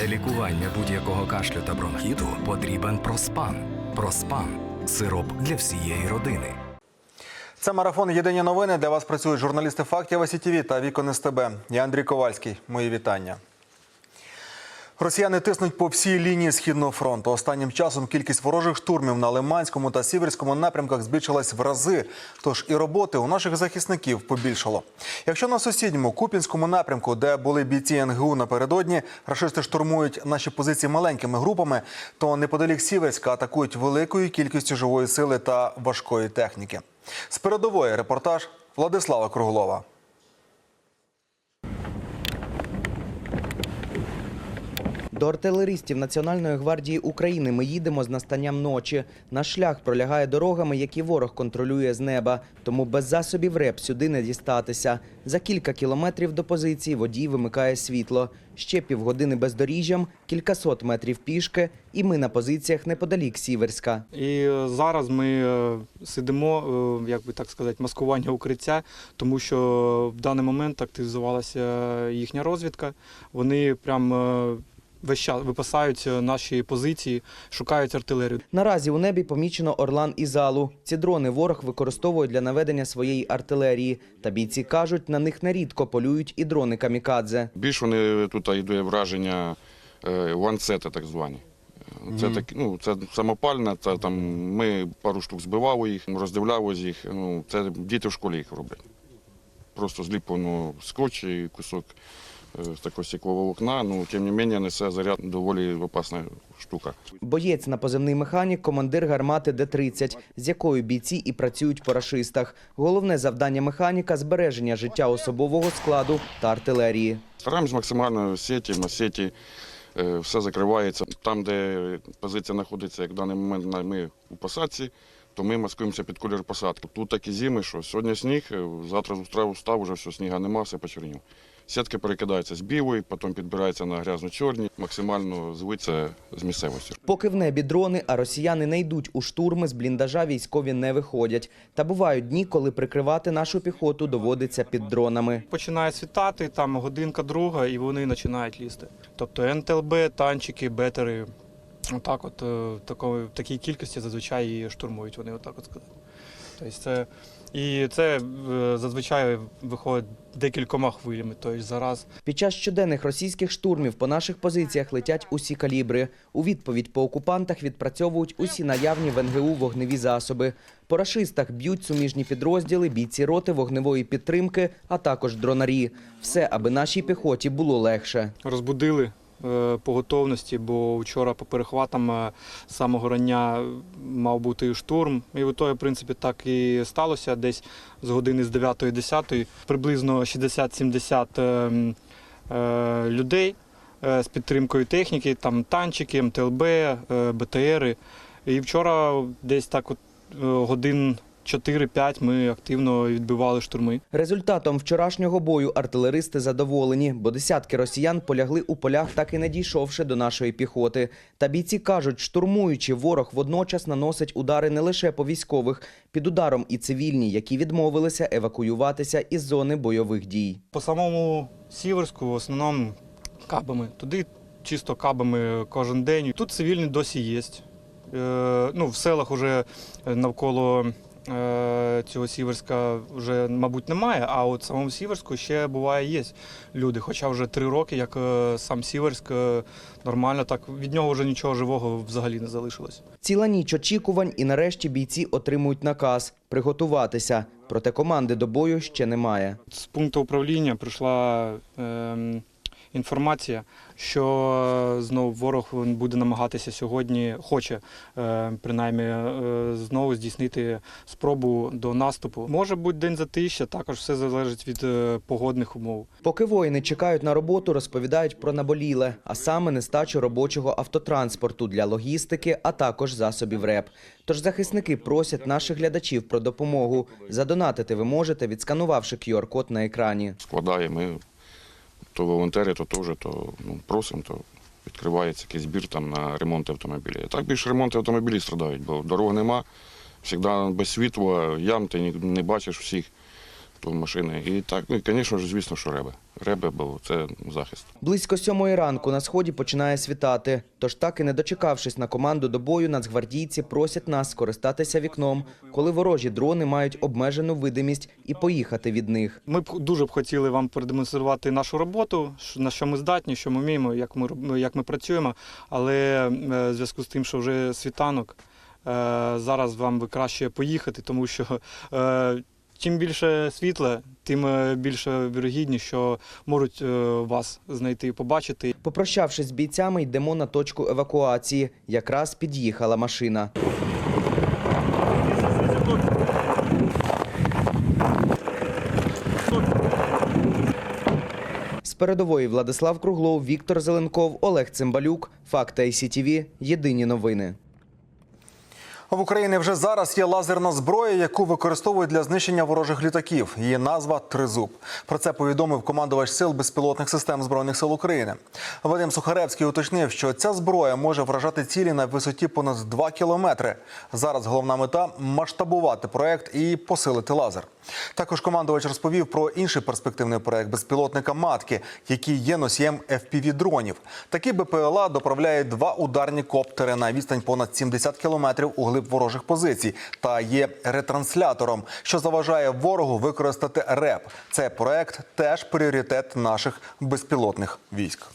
Для лікування будь-якого кашлю та бронхіту потрібен проспан. Проспан сироп для всієї родини. Це марафон Єдині новини. Для вас працюють журналісти фактів СІТВ та Вікон СТБ. Я Андрій Ковальський. Мої вітання. Росіяни тиснуть по всій лінії східного фронту. Останнім часом кількість ворожих штурмів на Лиманському та Сіверському напрямках збільшилась в рази. Тож і роботи у наших захисників побільшало. Якщо на сусідньому Купінському напрямку, де були бійці НГУ напередодні, рашисти штурмують наші позиції маленькими групами, то неподалік Сіверська атакують великою кількістю живої сили та важкої техніки. З передової репортаж Владислава Круглова. До артилеристів Національної гвардії України ми їдемо з настанням ночі. Наш шлях пролягає дорогами, які ворог контролює з неба. Тому без засобів РЕП сюди не дістатися. За кілька кілометрів до позиції водій вимикає світло. Ще півгодини бездоріжжям, кількасот метрів пішки, і ми на позиціях неподалік Сіверська. І е, зараз ми е, сидимо, е, як би так сказати, маскування укриття, тому що в даний момент активізувалася їхня розвідка. Вони прям весь час випасають наші позиції, шукають артилерію. Наразі у небі помічено Орлан і залу. Ці дрони ворог використовує для наведення своєї артилерії. Та бійці кажуть, на них нерідко полюють і дрони камікадзе. Більш вони тут йде враження е, так звані. Це так, ну, це самопальне, це там ми пару штук збивали їх, роздивлялися їх. Ну, це діти в школі їх роблять. Просто зліплено скотч і кусок е, з такого стеклового вокна. Ну, тим не менше, несе заряд доволі опасна штука. Боєць на поземний механік, командир гармати Д-30, з якою бійці і працюють по рашистах. Головне завдання механіка – збереження життя особового складу та артилерії. Стараємось максимально сіті, масеті, е, все закривається. Там, де позиція знаходиться, як в даний момент ми у посадці, то ми маскуємося під колір посадки. Тут такі зими, що сьогодні сніг, е, завтра з утра встав, вже все, сніга нема, все почернів. Сітки перекидаються з білої, потім підбираються на грязно-чорні, максимально звиться з місцевості. Поки в небі дрони, а росіяни не йдуть у штурми, з бліндажа військові не виходять. Та бувають дні, коли прикривати нашу піхоту доводиться під дронами. Починає світати, там годинка друга, і вони починають лізти. Тобто НТЛБ, танчики, бетери. Отак, от е, такої, в такій кількості зазвичай і штурмують вони, отак от сказати. Тобто це, і це е, зазвичай виходить декількома хвилями, тобто зараз. Під час щоденних російських штурмів по наших позиціях летять усі калібри. У відповідь по окупантах відпрацьовують усі наявні в НГУ вогневі засоби. По рашистах б'ють суміжні підрозділи, бійці роти вогневої підтримки, а також дронарі. Все, аби нашій піхоті було легше. розбудили по готовності, бо вчора по перехватам е, з самого рання мав бути штурм. І в в принципі, так і сталося. Десь з години з 9-10 приблизно 60-70 е, м, е, людей е, з підтримкою техніки, там танчики, МТЛБ, е, БТРи. І вчора десь так от е, годин 4-5 ми активно відбивали штурми. Результатом вчорашнього бою артилеристи задоволені, бо десятки росіян полягли у полях, так і не дійшовши до нашої піхоти. Та бійці кажуть, штурмуючи, ворог водночас наносить удари не лише по військових, під ударом і цивільні, які відмовилися евакуюватися із зони бойових дій. По самому Сіверську в основному кабами. Туди чисто кабами кожен день. Тут цивільні досі є. Е, ну, в селах вже навколо цього Сіверська вже, мабуть, немає, а от в самому Сіверську ще буває є люди. Хоча вже три роки, як е, сам Сіверськ е, нормально, так від нього вже нічого живого взагалі не залишилось. Ціла ніч очікувань, і нарешті бійці отримують наказ приготуватися. Проте команди до бою ще немає. З пункту управління прийшла ем, інформація, що е, знову ворог буде намагатися сьогодні, хоче е, принаймні е, знову здійснити спробу до наступу. Може бути день затища, також все залежить від погодних умов. Поки воїни чекають на роботу, розповідають про наболіле, а саме нестачу робочого автотранспорту для логістики, а також засобів РЕП. Тож захисники просять наших глядачів про допомогу. Задонатити ви можете, відсканувавши QR-код на екрані. Складає, ми то волонтери, то теж, то ну, просимо, то відкривається якийсь збір там на ремонт автомобілів. Так більше ремонти автомобілів страдають, бо дорог нема, завжди без світла, ям ти не бачиш всіх. Машини. І так, ну і, звісно ж, звісно, що реби. Реби, бо це захист. Близько сьомої ранку на сході починає світати. Тож так і не дочекавшись на команду до бою, нацгвардійці просять нас скористатися вікном, коли ворожі дрони мають обмежену видимість і поїхати від них. Ми б дуже б хотіли вам продемонструвати нашу роботу, на що ми здатні, що ми вміємо, як ми, як ми працюємо. Але е, в зв'язку з тим, що вже світанок, е, зараз вам краще поїхати, тому що е, чим більше світла, тим е, більше вірогідність, що можуть е, вас знайти і побачити. Попрощавшись з бійцями, йдемо на точку евакуації. Якраз під'їхала машина. З передової Владислав Круглов, Віктор Зеленков, Олег Цимбалюк. Факти ICTV. Єдині новини. В Україні вже зараз є лазерна зброя, яку використовують для знищення ворожих літаків. Її назва Тризуб. Про це повідомив командувач сил безпілотних систем збройних сил України. Вадим Сухаревський уточнив, що ця зброя може вражати цілі на висоті понад 2 кілометри. Зараз головна мета масштабувати проект і посилити лазер. Також командувач розповів про інший перспективний проект безпілотника матки, який є носієм fpv дронів. Такі БПЛА доправляють два ударні коптери на відстань понад 70 кілометрів у глиб ворожих позицій та є ретранслятором, що заважає ворогу використати РЕП. Цей проект теж пріоритет наших безпілотних військ.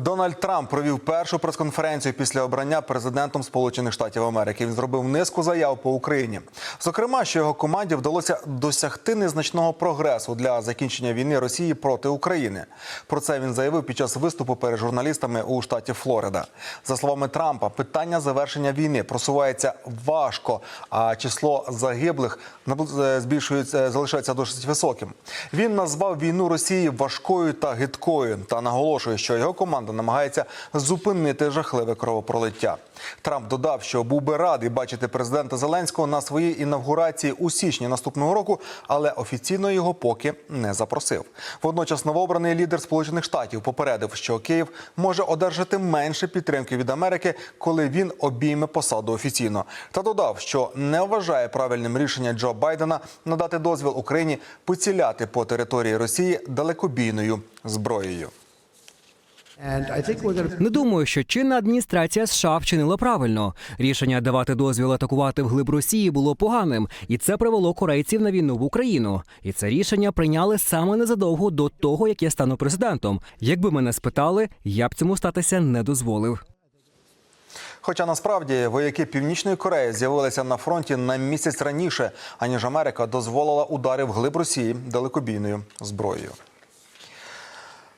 Дональд Трамп провів першу прес-конференцію після обрання президентом Сполучених Штатів Америки. Він зробив низку заяв по Україні. Зокрема, що його команді вдалося досягти незначного прогресу для закінчення війни Росії проти України. Про це він заявив під час виступу перед журналістами у штаті Флорида. За словами Трампа, питання завершення війни просувається важко, а число загиблих набу- збільшується, залишається досить високим. Він назвав війну Росії важкою та гидкою та наголошує, що його команда намагається зупинити жахливе кровопролиття. Трамп додав, що був би радий бачити президента Зеленського на своїй інавгурації у січні наступного року, але офіційно його поки не запросив. Водночас новообраний лідер Сполучених Штатів попередив, що Київ може одержати менше підтримки від Америки, коли він обійме посаду офіційно. Та додав, що не вважає правильним рішення Джо Байдена надати дозвіл Україні поціляти по території Росії далекобійною зброєю. Не думаю, що чинна адміністрація США вчинила правильно. Рішення давати дозвіл атакувати вглиб Росії було поганим, і це привело корейців на війну в Україну. І це рішення прийняли саме незадовго до того, як я стану президентом. Якби мене спитали, я б цьому статися не дозволив. Хоча насправді вояки Північної Кореї з'явилися на фронті на місяць раніше, аніж Америка дозволила удари в глиб Росії далекобійною зброєю.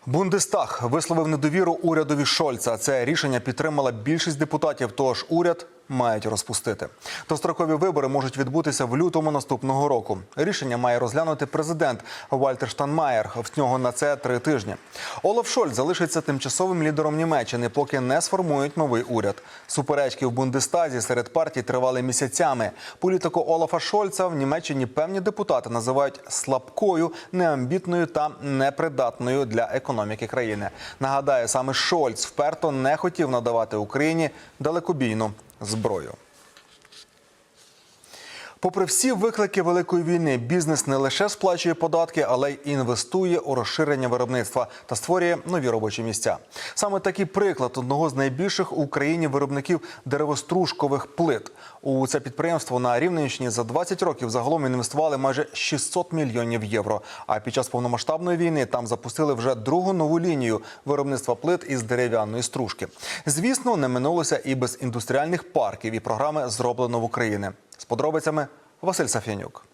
Бундестаг висловив недовіру урядові Шольца. Це рішення підтримала більшість депутатів. Тож уряд мають розпустити. Дострокові вибори можуть відбутися в лютому наступного року. Рішення має розглянути президент Вальтер Штанмаєр. В нього на це три тижні. Олаф Шольц залишиться тимчасовим лідером Німеччини, поки не сформують новий уряд. Суперечки в Бундестазі серед партій тривали місяцями. Політику Олафа Шольца в Німеччині певні депутати називають слабкою, неамбітною та непридатною для економіки країни. Нагадаю, саме Шольц вперто не хотів надавати Україні далекобійну зброю. Попри всі виклики великої війни, бізнес не лише сплачує податки, але й інвестує у розширення виробництва та створює нові робочі місця. Саме такий приклад одного з найбільших у Україні виробників деревостружкових плит. У це підприємство на Рівненщині за 20 років загалом інвестували майже 600 мільйонів євро. А під час повномасштабної війни там запустили вже другу нову лінію виробництва плит із дерев'яної стружки. Звісно, не минулося і без індустріальних парків і програми зроблено в Україні. З подробицями Василь Сафянюк.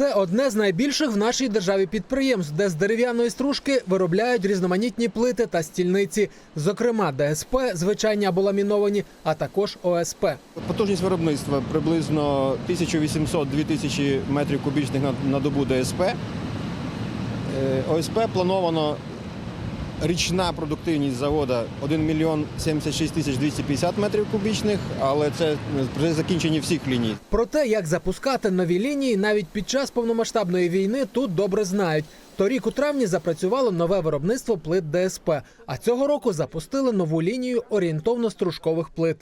Це одне з найбільших в нашій державі підприємств, де з дерев'яної стружки виробляють різноманітні плити та стільниці, зокрема ДСП, звичайні або ламіновані, а також ОСП. Потужність виробництва приблизно 1800-2000 метрів кубічних на, добу ДСП. Е, ОСП плановано річна продуктивність заводу 1 мільйон 76 тисяч 250 метрів кубічних, але це при закінченні всіх ліній. Про те, як запускати нові лінії, навіть під час повномасштабної війни тут добре знають. Торік у травні запрацювало нове виробництво плит ДСП, а цього року запустили нову лінію орієнтовно-стружкових плит.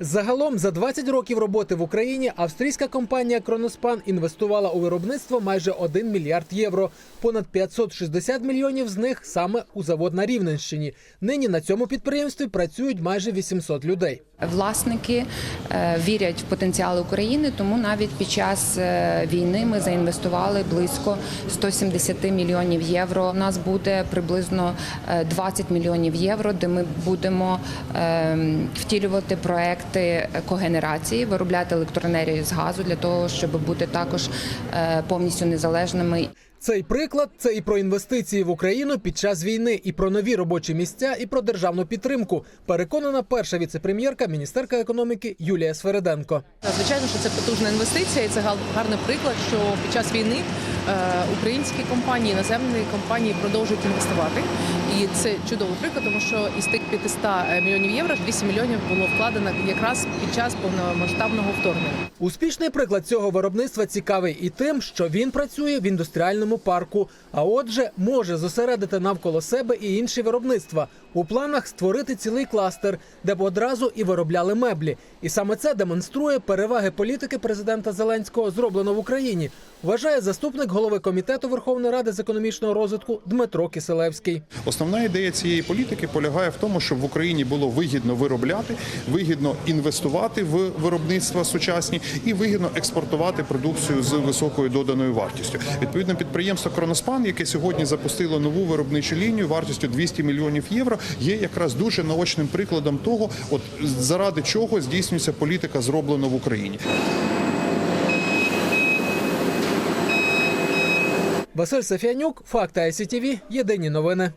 Загалом за 20 років роботи в Україні австрійська компанія Кроноспан інвестувала у виробництво майже 1 мільярд євро. Понад 560 мільйонів з них саме у завод на Рівненщині. Нині на цьому підприємстві працюють майже 800 людей. Власники е, вірять в потенціал України, тому навіть під час е, війни ми заінвестували близько 170 мільйонів євро. У нас буде приблизно е, 20 мільйонів євро, де ми будемо е, втілювати проекти когенерації, виробляти електроенергію з газу для того, щоб бути також е, повністю незалежними Цей приклад це і про інвестиції в Україну під час війни, і про нові робочі місця, і про державну підтримку. Переконана перша віцепрем'єрка, міністерка економіки Юлія Свереденко. Звичайно, що це потужна інвестиція, і це гарний приклад, що під час війни е, українські компанії, іноземні компанії продовжують інвестувати. І це чудовий приклад, тому що із тих 500 мільйонів євро 200 мільйонів було вкладено якраз під час повномасштабного вторгнення. Успішний приклад цього виробництва цікавий і тим, що він працює в індустріальному парку, а отже, може зосередити навколо себе і інші виробництва. У планах створити цілий кластер, де б одразу і виробляли меблі. І саме це демонструє переваги політики президента Зеленського, зроблено в Україні. Вважає заступник голови комітету Верховної Ради з економічного розвитку Дмитро Киселевський. Основна ідея цієї політики полягає в тому, щоб в Україні було вигідно виробляти, вигідно інвестувати в виробництва сучасні і вигідно експортувати продукцію з високою доданою вартістю. Відповідно, підприємство Кроноспан, яке сьогодні запустило нову виробничу лінію вартістю 200 мільйонів євро, є якраз дуже наочним прикладом того, от заради чого здійснюється політика зроблено в Україні. Василь Сафіанюк, Факти ICTV, Єдині новини.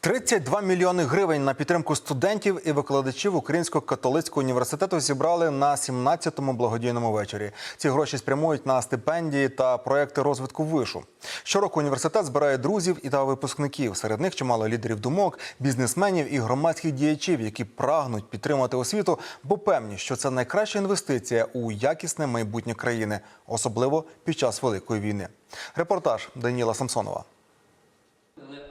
32 мільйони гривень на підтримку студентів і викладачів Українського католицького університету зібрали на 17-му благодійному вечорі. Ці гроші спрямують на стипендії та проекти розвитку вишу. Щороку університет збирає друзів і та випускників. Серед них чимало лідерів думок, бізнесменів і громадських діячів, які прагнуть підтримати освіту, бо певні, що це найкраща інвестиція у якісне майбутнє країни, особливо під час великої війни. Репортаж Даніла Самсонова.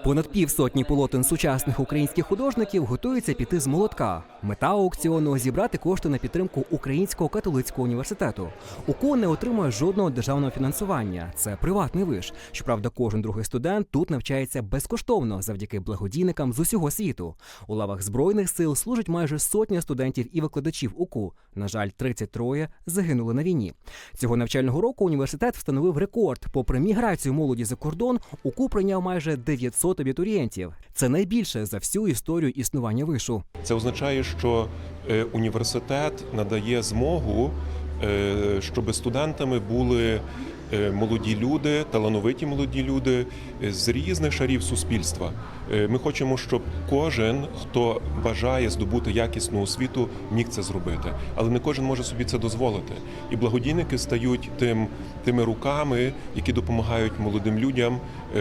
Понад півсотні полотен сучасних українських художників готуються піти з молотка. Мета аукціону зібрати кошти на підтримку Українського католицького університету. УКУ не отримує жодного державного фінансування. Це приватний виш. Щоправда, кожен другий студент тут навчається безкоштовно завдяки благодійникам з усього світу. У лавах збройних сил служить майже сотня студентів і викладачів УКУ. На жаль, 33 загинули на війні. Цього навчального року університет встановив рекорд. Попри міграцію молоді за кордон, УКУ прийняв майже 900 абітурієнтів. Це найбільше за всю історію існування вишу. Це означає, що е, університет надає змогу, е, щоб студентами були е, молоді люди, талановиті молоді люди з різних шарів суспільства. Ми хочемо, щоб кожен, хто бажає здобути якісну освіту, міг це зробити, але не кожен може собі це дозволити. І благодійники стають тим тими руками, які допомагають молодим людям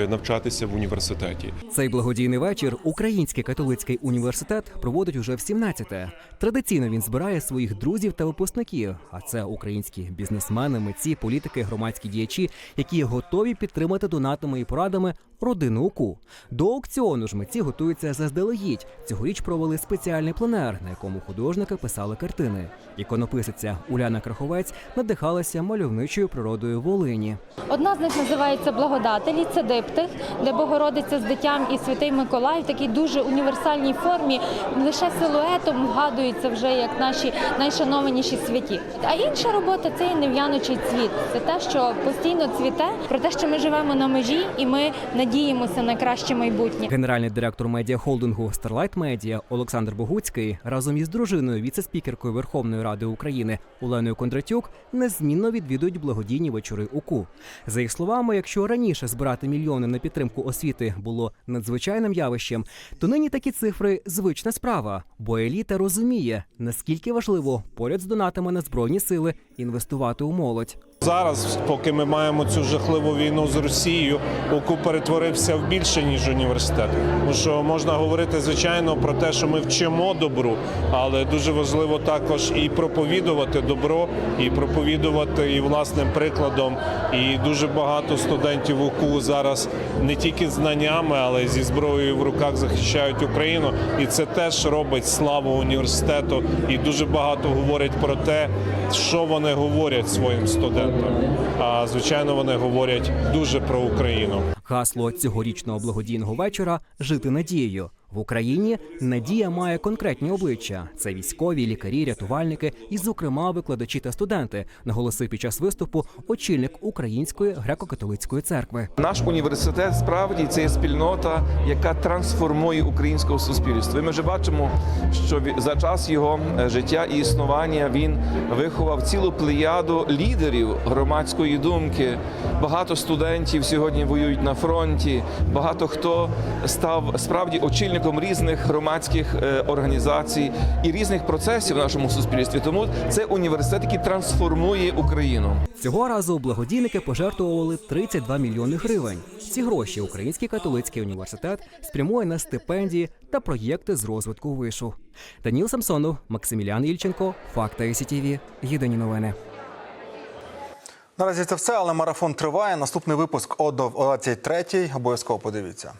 навчатися в університеті. Цей благодійний вечір Український католицький університет проводить уже в 17-те. Традиційно він збирає своїх друзів та випускників. А це українські бізнесмени, митці, політики, громадські діячі, які готові підтримати донатами і порадами родину УКУ. До аукціону ж митці готуються заздалегідь. Цьогоріч провели спеціальний пленер, на якому художники писали картини. Іконописиця Уляна Краховець надихалася мальовничою природою Волині. Одна з них називається Благодателі, це диптих, де Богородиця з дитям і святий Миколай в такій дуже універсальній формі, лише силуетом вгадуються вже як наші найшанованіші святі. А інша робота це є нев'яночий цвіт. Це те, що постійно цвіте, про те, що ми живемо на межі, і ми надіємося на краще майбутнє. Генеральний директор медіахолдингу Starlight Media Олександр Богуцький разом із дружиною віце-спікеркою Верховної Ради України Оленою Кондратюк незмінно відвідують благодійні вечори УКУ. За їх словами, якщо раніше збирати мільйони на підтримку освіти було надзвичайним явищем, то нині такі цифри звична справа, бо еліта розуміє, наскільки важливо поряд з донатами на збройні сили інвестувати у молодь. Зараз, поки ми маємо цю жахливу війну з Росією, УКУ перетворився в більше ніж університет. Тому що можна говорити звичайно про те, що ми вчимо добру, але дуже важливо також і проповідувати добро, і проповідувати і власним прикладом. І дуже багато студентів УКУ зараз не тільки знаннями, але й зі зброєю в руках захищають Україну. І це теж робить славу університету. І дуже багато говорять про те, що вони говорять своїм студентам. А звичайно, вони говорять дуже про Україну. Гасло цьогорічного благодійного вечора жити надією. В Україні надія має конкретні обличчя: це військові, лікарі, рятувальники і, зокрема, викладачі та студенти, наголосив під час виступу очільник Української греко-католицької церкви. Наш університет справді це є спільнота, яка трансформує українське суспільство. І Ми вже бачимо, що за час його е, життя і існування він виховав цілу плеяду лідерів громадської думки. Багато студентів сьогодні воюють на фронті. Багато хто став справді очільником різних громадських е, організацій і різних процесів в нашому суспільстві. Тому це університет, який трансформує Україну. Цього разу благодійники пожертвували 32 мільйони гривень. Ці гроші Український католицький університет спрямує на стипендії та проєкти з розвитку вишу. Даніл Самсонов, Максимілян Ільченко, Факта СІТІВІ. Єдині новини. Наразі це все, але марафон триває. Наступний випуск о 23 Обов'язково подивіться.